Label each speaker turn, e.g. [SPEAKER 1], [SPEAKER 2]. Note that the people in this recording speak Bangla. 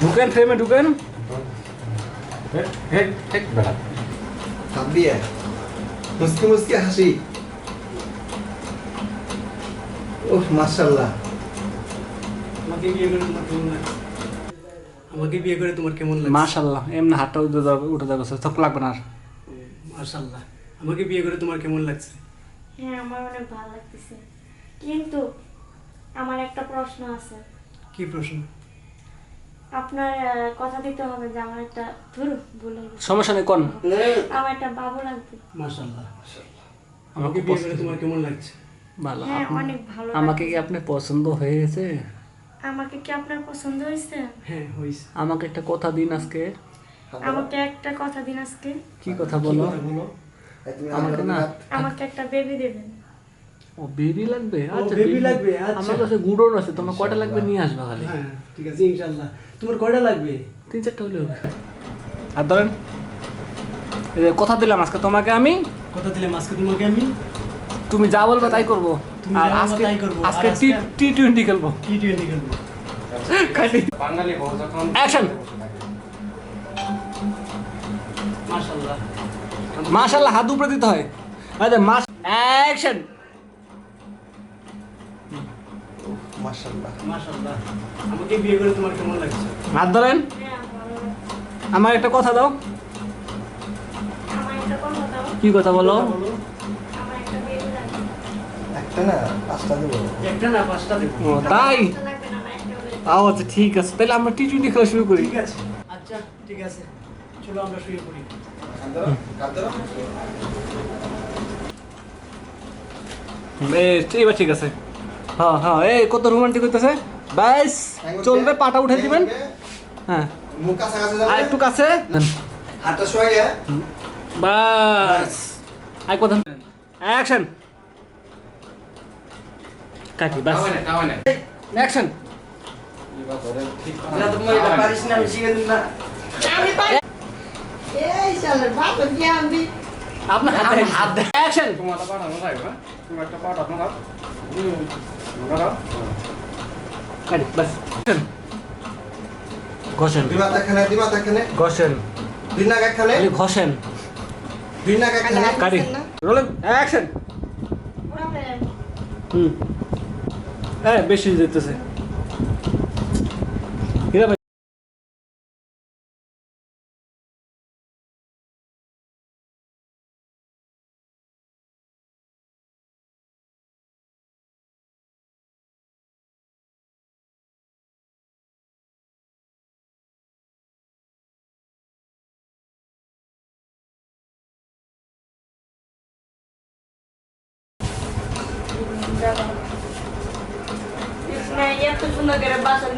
[SPEAKER 1] ঢুকেন ফ্রেমে ঢুকেন।
[SPEAKER 2] হাত দিয়ে। মুসকি মুসকি হাসি। ওহ মাশাল্লাহ
[SPEAKER 3] আমাকে বিয়ে করে তোমার কেমন লাগছে আমাকে বিয়ে করে তোমার কেমন লাগছে
[SPEAKER 1] মাশাল্লাহ এমনি হাতটা উঠে যাবে উঠে যাবে চোখ লাগবে না আর।
[SPEAKER 3] মাশাল্লাহ আমাকে বিয়ে করে তোমার কেমন লাগছে?
[SPEAKER 4] হ্যাঁ আমার অনেক ভালো লাগতেছে। কিন্তু আমার একটা প্রশ্ন আছে।
[SPEAKER 3] কি প্রশ্ন?
[SPEAKER 4] আপনার কথা দিতে হবে যে আমার একটা ধরু ভুল
[SPEAKER 1] সমস্যা নেই কোন
[SPEAKER 4] আমার একটা বাবু লাগবে।
[SPEAKER 3] মাশাল্লাহ আমাকে বিয়ে করে তোমার কেমন লাগছে?
[SPEAKER 1] ভালো
[SPEAKER 4] হ্যাঁ অনেক ভালো
[SPEAKER 1] আমাকে কি। আপনার পছন্দ হয়েছে?
[SPEAKER 4] আমাকে কি আপনার পছন্দ হয়েছে?
[SPEAKER 3] হ্যাঁ হয়েছে।
[SPEAKER 1] আমাকে একটা কথা দিন আজকে।
[SPEAKER 4] আমাকে একটা কথা দিন আজকে।
[SPEAKER 1] কি কথা বলো?
[SPEAKER 3] কথা বলো?
[SPEAKER 1] আমাকে না
[SPEAKER 4] আমাকে একটা বেবি দেবেন।
[SPEAKER 1] ও বেবি লাগবে? আচ্ছা
[SPEAKER 3] baby লাগবে, আচ্ছা।
[SPEAKER 1] আমার কাছে গুঁড়ো আছে তোমার কয়টা লাগবে নিয়ে আসবে খালি?
[SPEAKER 3] হ্যাঁ ঠিক আছে ইনশাল্লাহ। তোমার কয়টা লাগবে?
[SPEAKER 1] তিন চারটা হলে হবে। আর ধরেন কথা দিলাম আজকে তোমাকে আমি।
[SPEAKER 3] কথা দিলে আজকে তোমাকে আমি।
[SPEAKER 1] তুমি যা বলবে তাই করব।
[SPEAKER 3] তুমি
[SPEAKER 1] আর আজকে
[SPEAKER 3] তাই করব।
[SPEAKER 1] আজকে টি টি টোয়েন্টি খেলব।
[SPEAKER 3] টি টোয়েন্টি খেলব।
[SPEAKER 1] খালি।
[SPEAKER 5] বাঙালি যখন
[SPEAKER 1] অ্যাকশন
[SPEAKER 3] মাশাল্লাহ
[SPEAKER 1] মাশাআল্লাহ হাত উপরে দিতে হয়। আরে মাস অ্যাকশন
[SPEAKER 2] মাশাল্লাহ
[SPEAKER 3] মাশাল্লাহ আমাকে বিয়ে করে তোমার কেমন লাগছে
[SPEAKER 1] হাত ধরেন। আমার একটা কথা দাও। কি কথা বলো? তাই? আচ্ছা ঠিক আছে। তাহলে আমরা টি টোয়েন্টি খেলা শুরু করি।
[SPEAKER 3] ঠিক আছে। আচ্ছা ঠিক আছে। চলো আমরা শুয়ে পড়ি।
[SPEAKER 1] বেশ এবার ঠিক আছে। হ্যাঁ হ্যাঁ। এই কত রোমান্টিক হইতেছে? ব্যাস চলবে পাটা উঠে দিবেন। হ্যাঁ। আর একটু কাছে। বাস আর কথা অ্যাকশন কাটি বাস অ্যাকশন
[SPEAKER 5] এবার ধরে ঠিক
[SPEAKER 2] না তুমি এটা পারিস না আমি শিখে দিন না।
[SPEAKER 1] আপনার হাতে হাত দেন। অ্যাকশন
[SPEAKER 5] তোমার তুমি একটা পাঠানো
[SPEAKER 1] ঘষেন।
[SPEAKER 2] দুই মাথা দুই মাথা
[SPEAKER 1] ঘষেন।
[SPEAKER 2] দুই
[SPEAKER 1] ঘষেন
[SPEAKER 2] দুই
[SPEAKER 1] অ্যাকশন হুম। হ্যাঁ বেশি যেতেছে
[SPEAKER 4] না, এত সুন্দর করে বাসা